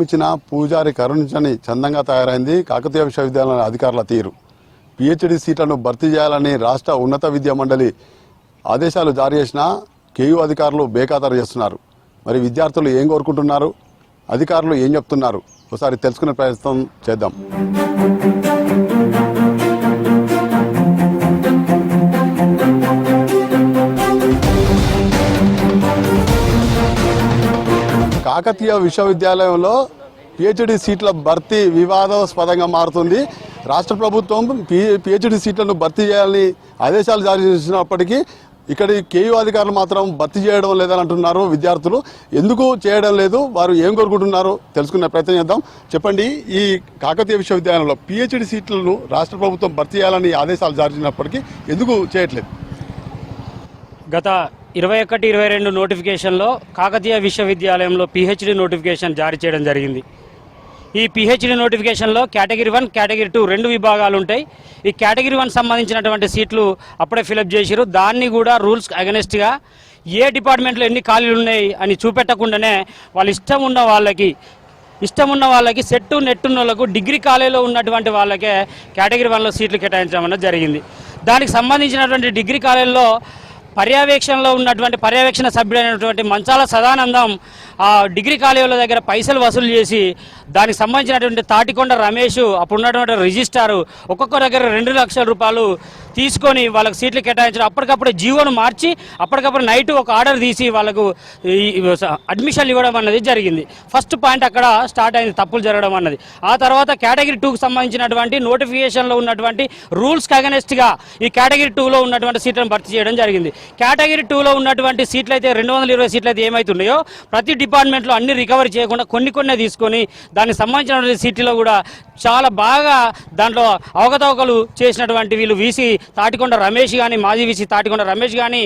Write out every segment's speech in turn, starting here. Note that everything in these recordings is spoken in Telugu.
హామీచ్చిన పూజారి కరుణించని చందంగా తయారైంది కాకతీయ విశ్వవిద్యాలయం అధికారుల తీరు. పిహెచ్డి సీట్లను భర్తీ చేయాలని రాష్ట్ర ఉన్నత విద్యా మండలి ఆదేశాలు జారీ చేసినా కేయూ అధికారులు బేఖాతరు చేస్తున్నారు. మరి విద్యార్థులు ఏం కోరుకుంటున్నారు? అధికారులు ఏం చెప్తున్నారు? ఒకసారి తెలుసుకునే ప్రయత్నం చేద్దాం. కాకతీయ విశ్వవిద్యాలయంలో పిహెచ్డి సీట్ల భర్తీ వివాదాస్పదంగా మారుతుంది. రాష్ట్ర ప్రభుత్వం పిహెచ్డి సీట్లను భర్తీ చేయాలని ఆదేశాలు జారీ చేసినప్పటికీ ఇక్కడి కేయూ అధికారులు మాత్రం భర్తీ చేయడం లేదని అంటున్నారు విద్యార్థులు. ఎందుకు చేయడం లేదు? వారు ఏం కోరుకుంటున్నారో? తెలుసుకునే ప్రయత్నం చేద్దాం. చెప్పండి ఈ కాకతీయ విశ్వవిద్యాలయంలో పిహెచ్డి సీట్లను రాష్ట్ర ప్రభుత్వం భర్తీ చేయాలని ఆదేశాలు జారీ చేసినప్పటికీ ఎందుకు చేయట్లేదు? గత ఇరవై ఒకటి ఇరవై రెండు నోటిఫికేషన్లో కాకతీయ విశ్వవిద్యాలయంలో పిహెచ్డి నోటిఫికేషన్ జారీ చేయడం జరిగింది. ఈ పిహెచ్డి నోటిఫికేషన్లో కేటగిరీ వన్ కేటగిరీ టూ రెండు విభాగాలు ఉంటాయి. ఈ కేటగిరీ వన్ సంబంధించినటువంటి సీట్లు అప్పుడే ఫిలప్ చేసిరు దాన్ని కూడా రూల్స్ అగనెస్ట్గా ఏ డిపార్ట్మెంట్లో ఎన్ని ఖాళీలు ఉన్నాయి అని చూపెట్టకుండానే వాళ్ళ ఇష్టం ఉన్న వాళ్ళకి ఇష్టం ఉన్న వాళ్ళకి సెట్టు నెట్టున్న వాళ్ళకు డిగ్రీ కాలేజీలో ఉన్నటువంటి వాళ్ళకే కేటగిరీ వన్లో సీట్లు కేటాయించడం అనేది జరిగింది. దానికి సంబంధించినటువంటి డిగ్రీ కాలేజీలో పర్యవేక్షణలో ఉన్నటువంటి పర్యవేక్షణ సభ్యుడైనటువంటి మంచాల సదానందం ఆ డిగ్రీ కాలేజీల దగ్గర పైసలు వసూలు చేసి దానికి సంబంధించినటువంటి తాటికొండ రమేష్ అప్పుడు ఉన్నటువంటి రిజిస్టారు ఒక్కొక్క దగ్గర రెండు లక్షల రూపాయలు తీసుకొని వాళ్ళకి సీట్లు కేటాయించడం. అప్పటికప్పుడు జీవోను మార్చి అప్పటికప్పుడు నైట్ ఒక ఆర్డర్ తీసి వాళ్ళకు అడ్మిషన్లు ఇవ్వడం అన్నది జరిగింది. ఫస్ట్ పాయింట్ అక్కడ స్టార్ట్ అయింది తప్పులు జరగడం అన్నది. ఆ తర్వాత కేటగిరీ టూకి సంబంధించినటువంటి నోటిఫికేషన్లో ఉన్నటువంటి రూల్స్కి అగనెస్ట్గా ఈ కేటగిరీ టూలో ఉన్నటువంటి సీట్లను భర్తీ చేయడం జరిగింది. కేటగిరీ టూలో ఉన్నటువంటి సీట్లు అయితే రెండు వందల ఇరవై సీట్లు అయితే ఏమవుతున్నాయో ప్రతి డిపార్ట్మెంట్లో అన్ని రికవరీ చేయకుండా కొన్ని కొన్ని తీసుకొని దానికి సంబంధించినటువంటి సీట్లో కూడా చాలా బాగా దాంట్లో అవకతవకలు చేసినటువంటి వీళ్ళు వీసీ తాటికొండ రమేష్ కానీ మాజీ వీసీ తాటికొండ రమేష్ కానీ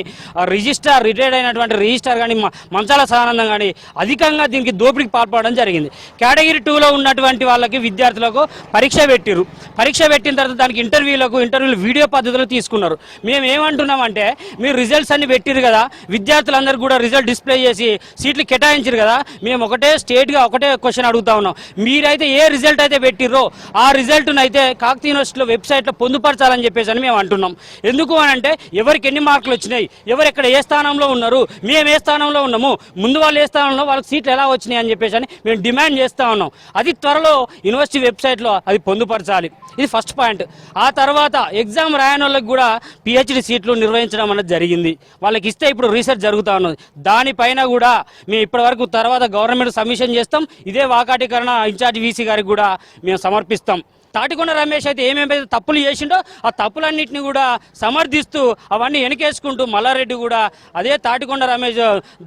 రిజిస్టార్ రిటైర్డ్ అయినటువంటి రిజిస్టార్ కానీ మంచాల సదానందం కానీ అధికంగా దీనికి దోపిడీకి పాల్పడడం జరిగింది. కేటగిరీ టూలో ఉన్నటువంటి వాళ్ళకి విద్యార్థులకు పరీక్ష పెట్టిరు పరీక్ష పెట్టిన తర్వాత దానికి ఇంటర్వ్యూలకు ఇంటర్వ్యూలు వీడియో పద్ధతిలో తీసుకున్నారు. మేము ఏమంటున్నామంటే మీరు రిజల్ట్స్ అన్ని పెట్టిరు కదా. విద్యార్థులందరూ కూడా రిజల్ట్ డిస్ప్లే చేసి సీట్లు కేటాయించారు కదా. మేము ఒకటే స్టేట్గా ఒకటే క్వశ్చన్ అడుగుతా ఉన్నాం. మీరైతే ఏ రిజల్ట్ అయితే పెట్టిర్రో ఆ రిజల్ట్ను అయితే కాకతీయ యూనివర్సిటీలో వెబ్సైట్లో పొందుపరచాలని చెప్పేసి అని మేము అంటున్నాం. ఎందుకు అని అంటే ఎవరికి ఎన్ని మార్కులు వచ్చినాయి ఎవరు ఎక్కడ ఏ స్థానంలో ఉన్నారు మేము ఏ స్థానంలో ఉన్నాము ముందు వాళ్ళు ఏ స్థానంలో వాళ్ళకి సీట్లు ఎలా వచ్చినాయి అని చెప్పేసి అని మేము డిమాండ్ చేస్తా ఉన్నాం. అది త్వరలో యూనివర్సిటీ వెబ్సైట్లో అది పొందుపరచాలి. ఇది ఫస్ట్ పాయింట్ ఆ తర్వాత ఎగ్జామ్ రాయని వాళ్ళకి కూడా పిహెచ్డి సీట్లు నిర్వహించడం అనేది జరిగింది. వాళ్ళకి ఇస్తే ఇప్పుడు రీసెర్చ్ జరుగుతూ ఉన్నది. దానిపైన కూడా మేము ఇప్పటివరకు తర్వాత గవర్నమెంట్ సబ్మిషన్ చేస్తాం. ఇదే వాకాటీకరణ ఇన్ఛార్జ్ వీసీ గారికి కూడా మేము సమర్పిస్తాం. తాటికొండ రమేష్ అయితే ఏమేమైతే తప్పులు చేసిండో ఆ తప్పులన్నింటినీ కూడా సమర్థిస్తూ అవన్నీ వెనకేసుకుంటూ మల్లారెడ్డి కూడా అదే తాటికొండ రమేష్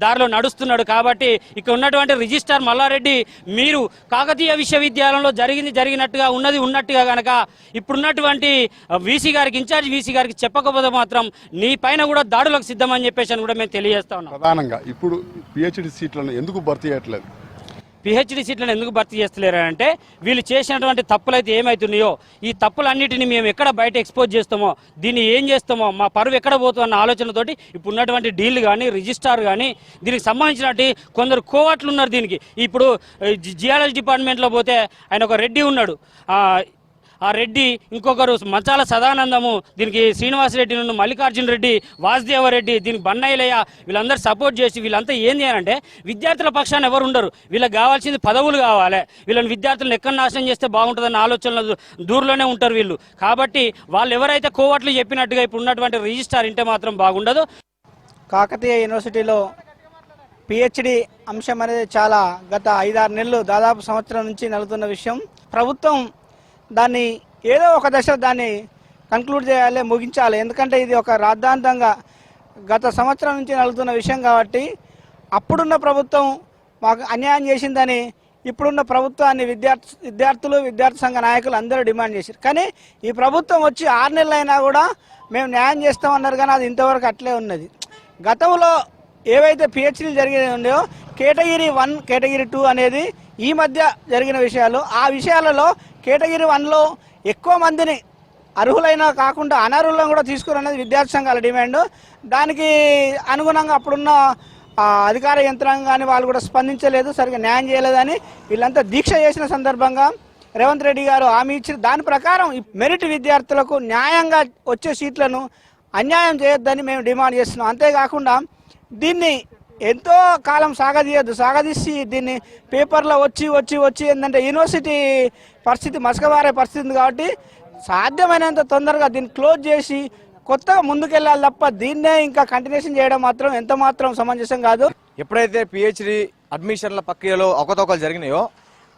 దారిలో నడుస్తున్నాడు కాబట్టి ఇక్కడ ఉన్నటువంటి రిజిస్టార్ మల్లారెడ్డి మీరు కాకతీయ విశ్వవిద్యాలయంలో జరిగింది జరిగినట్టుగా ఉన్నది ఉన్నట్టుగా కనుక ఇప్పుడున్నటువంటి వీసీ గారికి ఇన్ఛార్జ్ వీసీ గారికి చెప్పకపోతే మాత్రం నీ పైన కూడా దాడులకు సిద్ధమని చెప్పేసి అని కూడా మేము తెలియజేస్తా ఉన్నాం. ప్రధానంగా ఇప్పుడు పిహెచ్డి సీట్లను ఎందుకు భర్తీ చేయట్లేదు? పిహెచ్డి సీట్లను ఎందుకు భర్తీ చేస్తలేరు అంటే వీళ్ళు చేసినటువంటి తప్పులు అయితే ఏమవుతున్నాయో ఈ తప్పులన్నిటిని మేము ఎక్కడ బయట ఎక్స్పోజ్ చేస్తామో? దీన్ని ఏం చేస్తామో? మా పరువు ఎక్కడ పోతుందన్న ఆలోచనతోటి ఇప్పుడు ఉన్నటువంటి డీల్ కానీ రిజిస్టార్ కానీ దీనికి సంబంధించినటువంటి కొందరు కోవట్లు ఉన్నారు దీనికి. ఇప్పుడు జియాలజీ డిపార్ట్మెంట్లో పోతే ఆయన ఒక రెడ్డి ఉన్నాడు. ఆ, రెడ్డి ఇంకొకరు మంచాల సదానందము దీనికి శ్రీనివాసరెడ్డి నుండి మల్లికార్జున రెడ్డి వాసుదేవరెడ్డి దీనికి బన్నయ్యలయ్య వీళ్ళందరూ సపోర్ట్ చేసి వీళ్ళంతా ఏంది అని అంటే విద్యార్థుల పక్షాన ఎవరు ఉండరు. వీళ్ళకి కావాల్సింది పదవులు కావాలి. వీళ్ళని విద్యార్థులను ఎక్కడ నాశనం చేస్తే బాగుంటుందన్న ఆలోచనలు దూరంలోనే ఉంటారు వీళ్ళు. కాబట్టి వాళ్ళు ఎవరైతే కోవట్లు చెప్పినట్టుగా ఇప్పుడు ఉన్నటువంటి రిజిస్టార్ ఇంటే మాత్రం బాగుండదు. కాకతీయ యూనివర్సిటీలో పిహెచ్డి అంశం అనేది చాలా గత ఐదారు నెలలు దాదాపు సంవత్సరం నుంచి నలుగుతున్న విషయం. ప్రభుత్వం దాన్ని ఏదో ఒక దశలో దాన్ని కంక్లూడ్ చేయాలి ముగించాలి. ఎందుకంటే ఇది ఒక రాద్ధాంతంగా గత సంవత్సరం నుంచి నలుగుతున్న విషయం కాబట్టి అప్పుడున్న ప్రభుత్వం మాకు అన్యాయం చేసిందని ఇప్పుడున్న ప్రభుత్వాన్ని విద్యార్థి విద్యార్థులు విద్యార్థి సంఘ నాయకులు అందరూ డిమాండ్ చేశారు. కానీ ఈ ప్రభుత్వం వచ్చి ఆరు నెలలు అయినా కూడా మేము న్యాయం చేస్తామన్నారు కానీ అది ఇంతవరకు అట్లే ఉన్నది. గతంలో ఏవైతే పిహెచ్డీలు జరిగేది ఉన్నాయో కేటగిరీ వన్ కేటగిరీ టూ అనేది ఈ మధ్య జరిగిన విషయాలు. ఆ విషయాలలో కేటగిరీ వన్లో ఎక్కువ మందిని అర్హులైన కాకుండా అనర్హులను కూడా తీసుకురన్నది విద్యార్థి సంఘాల డిమాండ్. దానికి అనుగుణంగా అప్పుడున్న అధికార యంత్రాంగాన్ని వాళ్ళు కూడా స్పందించలేదు సరిగ్గా న్యాయం చేయలేదని వీళ్ళంతా దీక్ష చేసిన సందర్భంగా రేవంత్ రెడ్డి గారు హామీ ఇచ్చిన దాని ప్రకారం మెరిట్ విద్యార్థులకు న్యాయంగా వచ్చే సీట్లను అన్యాయం చేయొద్దని మేము డిమాండ్ చేస్తున్నాం. అంతేకాకుండా దీన్ని ఎంతో కాలం సాగదీయద్దు. సాగదీసి దీన్ని పేపర్లో వచ్చి వచ్చి వచ్చి ఏంటంటే యూనివర్సిటీ పరిస్థితి మసకబారే పరిస్థితి ఉంది కాబట్టి సాధ్యమైనంత తొందరగా దీన్ని క్లోజ్ చేసి కొత్తగా ముందుకెళ్ళాలి తప్ప దీన్నే ఇంకా కంటిన్యూషన్ చేయడం మాత్రం ఎంత మాత్రం సమంజసం కాదు. ఎప్పుడైతే పిహెచ్డి అడ్మిషన్ల ప్రక్రియలో ఒకతొకలు జరిగినాయో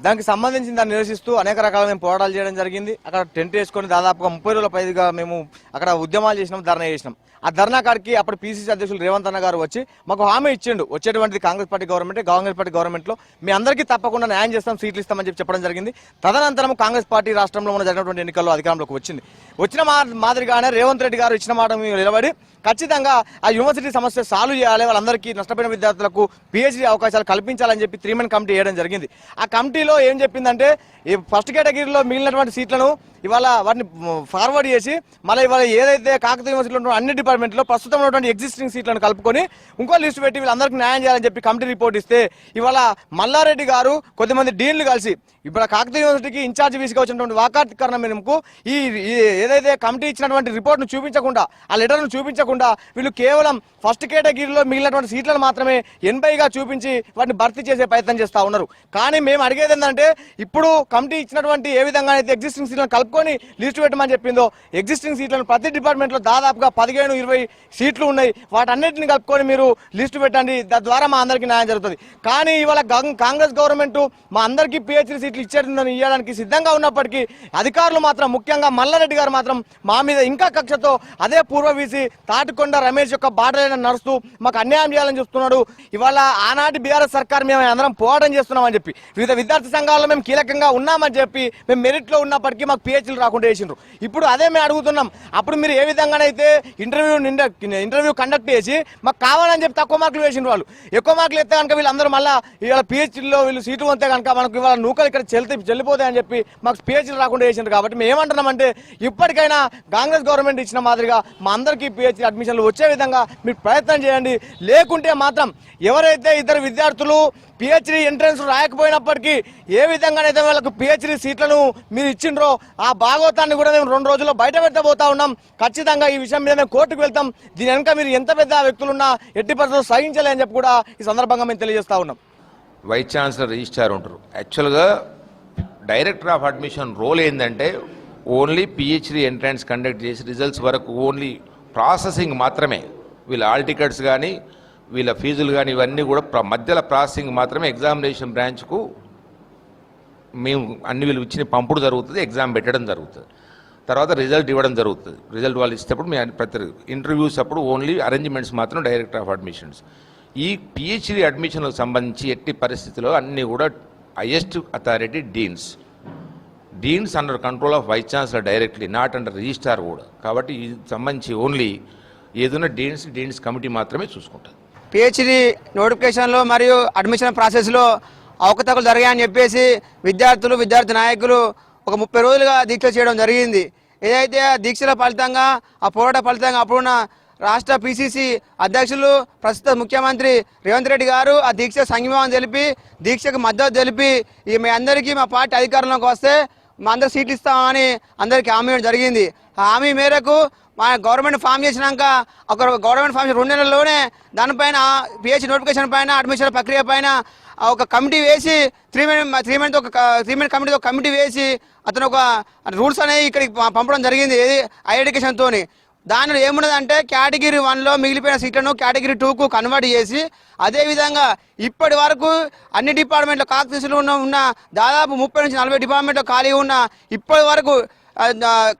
దానికి సంబంధించి దాన్ని నిరసిస్తూ అనేక రకాల మేము పోరాటాలు చేయడం జరిగింది. అక్కడ టెంట్ వేసుకొని దాదాపుగా ముప్పై రోజుల పైగా మేము అక్కడ ఉద్యమాలు చేసినాం ధర్నా చేసినాం. ఆ ధర్నా కాడికి అప్పుడు పీసీసీ అధ్యక్షులు రేవంత్ అన్న గారు వచ్చి మాకు హామీ ఇచ్చిండు. వచ్చేటువంటిది Congress party government Congress party గవర్నమెంట్లో మీ అందరికీ తప్పకుండా న్యాయం చేస్తాం సీట్లు ఇస్తామని చెప్పి చెప్పడం జరిగింది. తదనంతరం కాంగ్రెస్ పార్టీ రాష్ట్రంలో ఉన్న జరిగినటువంటి ఎన్నికల్లో అధికారంలోకి వచ్చింది. వచ్చిన మాదిరిగానే రేవంత్ రెడ్డి గారు ఇచ్చిన మాట మేము నిలబడి ఖచ్చితంగా ఆ యూనివర్సిటీ సమస్య సాల్వ్ చేయాలి. వాళ్ళందరికీ నష్టపోయిన విద్యార్థులకు పిహెచ్డీ అవకాశాలు కల్పించాలని చెప్పి త్రీ మెన్ కమిటీ వేయడం జరిగింది. ఆ కమిటీలో ఏం చెప్పిందంటే ఈ ఫస్ట్ కేటగిరీలో మిగిలినటువంటి సీట్లను ఇవాళ వాటిని ఫార్వర్డ్ చేసి మళ్ళీ ఇవాళ ఏదైతే కాకతీయ యూనివర్సిటీలో ఉన్న అన్ని డిపార్ట్మెంట్లో ప్రస్తుతం ఉన్నటువంటి ఎగ్జిస్టింగ్ సీట్లను కలుపుకొని ఇంకో లిస్టు పెట్టి వీళ్ళందరికీ న్యాయం చేయాలని చెప్పి కమిటీ రిపోర్ట్ ఇస్తే ఇవాళ మల్లారెడ్డి గారు కొద్దిమంది డీన్లు కలిసి ఇప్పుడు కాకతీయ యూనివర్సిటీకి ఇన్ఛార్జ్ వీసీగా వచ్చినటువంటి వాకాధికరణ మేరకు ఈ ఈ ఏదైతే కమిటీ ఇచ్చినటువంటి రిపోర్ట్ను చూపించకుండా ఆ లెటర్ను చూపించకుండా వీళ్ళు కేవలం ఫస్ట్ కేటగిరీలో మిగిలినటువంటి సీట్లను మాత్రమే ఎనభైగా చూపించి వాటిని భర్తీ చేసే ప్రయత్నం చేస్తూ ఉన్నారు. కానీ మేము అడిగేది ఏంటంటే ఇప్పుడు కమిటీ ఇచ్చినటువంటి ఏ విధంగా అయితే ఎగ్జిస్టింగ్ సీట్లను కనుక్కొని లిస్టు పెట్టమని చెప్పిందో. ఎగ్జిస్టింగ్ సీట్లను ప్రతి డిపార్ట్మెంట్లో దాదాపుగా పదిహేను ఇరవై సీట్లు ఉన్నాయి. వాటన్నిటిని కలుపుకొని మీరు లిస్టు పెట్టండి. తద్వారా మా అందరికీ న్యాయం జరుగుతుంది. కానీ ఇవాళ కాంగ్రెస్ గవర్నమెంట్ మా అందరికీ పిహెచ్డి సీట్లు ఇచ్చేదని ఇవ్వడానికి సిద్ధంగా ఉన్నప్పటికీ అధికారులు మాత్రం ముఖ్యంగా మల్లారెడ్డి గారు మాత్రం మా మీద ఇంకా కక్షతో అదే పూర్వ వీసి తాటికొండ రమేష్ యొక్క బాటలైన నడుస్తూ మాకు అన్యాయం చేయాలని చూస్తున్నాడు. ఇవాళ ఆనాటి బీఆర్ఎస్ సర్కార్ మేము అందరం పోరాటం చేస్తున్నామని చెప్పి. వివిధ విద్యార్థి సంఘాల్లో మేము కీలకంగా ఉన్నామని చెప్పి మేము మెరిట్లో ఉన్నప్పటికీ మాకు పిహెచ్లు రాకుండా చేసిండ్రు ఇప్పుడు అదే మేము అడుగుతున్నాం. అప్పుడు మీరు ఏ విధంగానైతే ఇంటర్వ్యూ ఇంటర్వ్యూ కండక్ట్ చేసి మాకు కావాలని చెప్పి తక్కువ మార్కులు వేసిండ్రు వాళ్ళు. ఎక్కువ మార్కులు ఎత్తే కనుక వీళ్ళందరూ మళ్ళీ ఇవాళ పిహెచ్డీలో వీళ్ళు సీటు పొందితే కనుక మనకు ఇవాళ నూకలు ఇక్కడ చెల్లి చెల్లిపోతాయని చెప్పి మాకు పిహెచ్డీ రాకుండా చేసిండ్రు కాబట్టి మేము ఏమంటున్నామంటే ఇప్పటికైనా కాంగ్రెస్ గవర్నమెంట్ ఇచ్చిన మాదిరిగా మా అందరికీ పిహెచ్డీ అడ్మిషన్లు వచ్చే విధంగా మీరు ప్రయత్నం చేయండి. లేకుంటే మాత్రం ఎవరైతే ఇద్దరు విద్యార్థులు పిహెచ్డి ఎంట్రన్స్ రాయకపోయినప్పటికీ ఏ విధంగానైతే వాళ్ళకు పిహెచ్డీ సీట్లను మీరు ఇచ్చిండ్రో ఆ భాగవతాన్ని కూడా మేము రెండు రోజుల్లో బయట పెట్టబోతా ఉన్నాం. ఖచ్చితంగా ఈ విషయం మీద మేము కోర్టుకు వెళ్తాం. దీని వెనక మీరు ఎంత పెద్ద వ్యక్తులున్నా ఎట్టి పరిస్థితులు సహించలే అని చెప్పి కూడా ఈ సందర్భంగా మేము తెలియజేస్తా ఉన్నాం. వైస్ ఛాన్సలర్ రిజిస్ట్రార్ ఉంటారు. యాక్చువల్గా డైరెక్టర్ ఆఫ్ అడ్మిషన్ రోల్ ఏంటంటే ఓన్లీ పిహెచ్డి ఎంట్రన్స్ కండక్ట్ చేసి రిజల్ట్స్ వరకు ఓన్లీ ప్రాసెసింగ్ మాత్రమే. వీళ్ళ ఆల్ టికెట్స్ కానీ వీళ్ళ ఫీజులు కానీ ఇవన్నీ కూడా ప్ర- మధ్యలో ప్రాసెసింగ్ మాత్రమే ఎగ్జామినేషన్ బ్రాంచ్కు మేము అన్ని వీళ్ళు ఇచ్చిన పంపుడు జరుగుతుంది ఎగ్జామ్ పెట్టడం జరుగుతుంది. తర్వాత రిజల్ట్ ఇవ్వడం జరుగుతుంది. రిజల్ట్ వాళ్ళు ఇచ్చేటప్పుడు మేము ప్రతి ఇంటర్వ్యూస్ అప్పుడు ఓన్లీ అరేంజ్మెంట్స్ మాత్రం డైరెక్టర్ ఆఫ్ అడ్మిషన్స్. ఈ పిహెచ్డి అడ్మిషన్లకు సంబంధించి ఎట్టి పరిస్థితిలో అన్నీ కూడా highest authority deans. Deans under control of vice chancellor directly not under registrar కూడా. కాబట్టి ఇది సంబంధించి ఓన్లీ ఏదైనా డీన్స్ డీన్స్ కమిటీ మాత్రమే చూసుకుంటుంది. పిహెచ్డి నోటిఫికేషన్లో మరియు అడ్మిషన్ ప్రాసెస్లో అవకతవకలు జరిగాయని చెప్పేసి విద్యార్థులు విద్యార్థి నాయకులు ఒక ముప్పై రోజులుగా దీక్ష చేయడం జరిగింది. ఏదైతే ఆ దీక్షల ఫలితంగా ఆ పోరాట ఫలితంగా అప్పుడున్న రాష్ట్ర పిసిసి అధ్యక్షులు ప్రస్తుత ముఖ్యమంత్రి రేవంత్ రెడ్డి గారు ఆ దీక్ష సంఘీభావం తెలిపి దీక్షకు మద్దతు తెలిపి ఈ మీ అందరికీ మా పార్టీ అధికారంలోకి వస్తే మా అందరు సీట్లు ఇస్తామని అందరికీ హామీ జరిగింది. ఆ హామీ మేరకు మా గవర్నమెంట్ ఫామ్ చేసినాక ఒక గవర్నమెంట్ ఫామ్ చేసిన రెండు నెలల్లోనే దానిపైన పిహెచ్ నోటిఫికేషన్ పైన అడ్మిషన్ ప్రక్రియ పైన ఒక కమిటీ వేసి త్రీ మెన్ త్రీ మెన్ ఒక త్రీ మెన్ కమిటీ ఒక కమిటీ వేసి అతను ఒక రూల్స్ అనేవి ఇక్కడికి పంపడం జరిగింది. ఏది? హై దానిలో ఏమున్నదంటే కేటగిరీ వన్లో మిగిలిపోయిన సీట్లను కేటగిరీ టూకు కన్వర్ట్ చేసి అదేవిధంగా ఇప్పటి వరకు అన్ని డిపార్ట్మెంట్లో కాకతీసులు ఉన్న ఉన్న దాదాపు ముప్పై నుంచి నలభై డిపార్ట్మెంట్లో ఖాళీ ఉన్న ఇప్పటి వరకు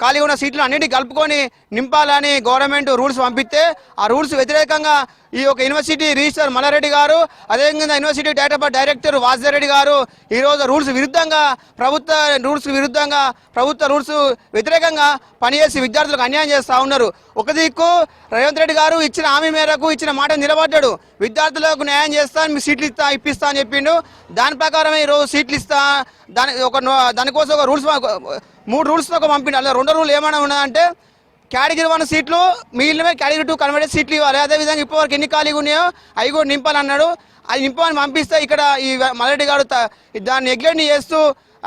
ఖాళీ ఉన్న సీట్లు అన్నిటి కలుపుకొని నింపాలని గవర్నమెంట్ రూల్స్ పంపిస్తే ఆ రూల్స్ వ్యతిరేకంగా ఈ యొక్క యూనివర్సిటీ రిజిస్టర్ మల్లారెడ్డి గారు అదేవిధంగా యూనివర్సిటీ డేటా డైరెక్టర్ వాసిరెడ్డి గారు ఈరోజు రూల్స్ విరుద్ధంగా ప్రభుత్వ రూల్స్ విరుద్ధంగా ప్రభుత్వ రూల్స్ వ్యతిరేకంగా పనిచేసి విద్యార్థులకు అన్యాయం చేస్తూ ఉన్నారు. ఒక దిక్కు రేవంత్ రెడ్డి గారు ఇచ్చిన హామీ మేరకు ఇచ్చిన మాట నిలబడ్డాడు. విద్యార్థులకు న్యాయం చేస్తాను మీ సీట్లు ఇస్తా ఇప్పిస్తా అని చెప్పిండు. దాని ప్రకారమే ఈరోజు సీట్లు ఇస్తా దాని ఒక దానికోసం ఒక రూల్స్ మూడు రూల్స్ ఒక పంపిండు. అలా రెండో రూల్ ఏమైనా ఉన్నదంటే కేటగిరీ వన్ సీట్లు మిగిలినవే కేటగిరీ టూ కన్వర్టెడ్ సీట్లు ఇవ్వాలి. అదేవిధంగా ఇప్పటివరకు ఎన్ని ఖాళీగా ఉన్నాయో అవి కూడా నింపాలన్నాడు అది నింపమని పంపిస్తే ఇక్కడ ఈ మల్లరెడ్డి గారు దాన్ని నెగ్లెక్ట్ చేస్తూ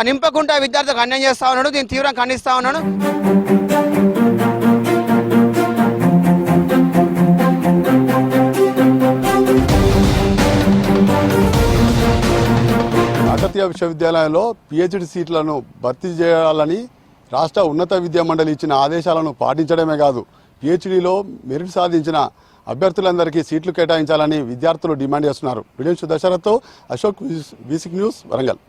నింపకుండా విద్యార్థులకు అన్యాయం చేస్తా ఉన్నాడు. దీన్ని తీవ్రంగా ఖండిస్తా ఉన్నాడు. జాతీయ విశ్వవిద్యాలయంలో పిహెచ్డి సీట్లను భర్తీ చేయాలని రాష్ట్ర ఉన్నత విద్యా మండలి ఇచ్చిన ఆదేశాలను పాటించడమే కాదు పిహెచ్డిలో మెరిట్ సాధించిన అభ్యర్థులందరికీ సీట్లు కేటాయించాలని విద్యార్థులు డిమాండ్ చేస్తున్నారు. Video దశరథ్తో Ashok V six news Warangal.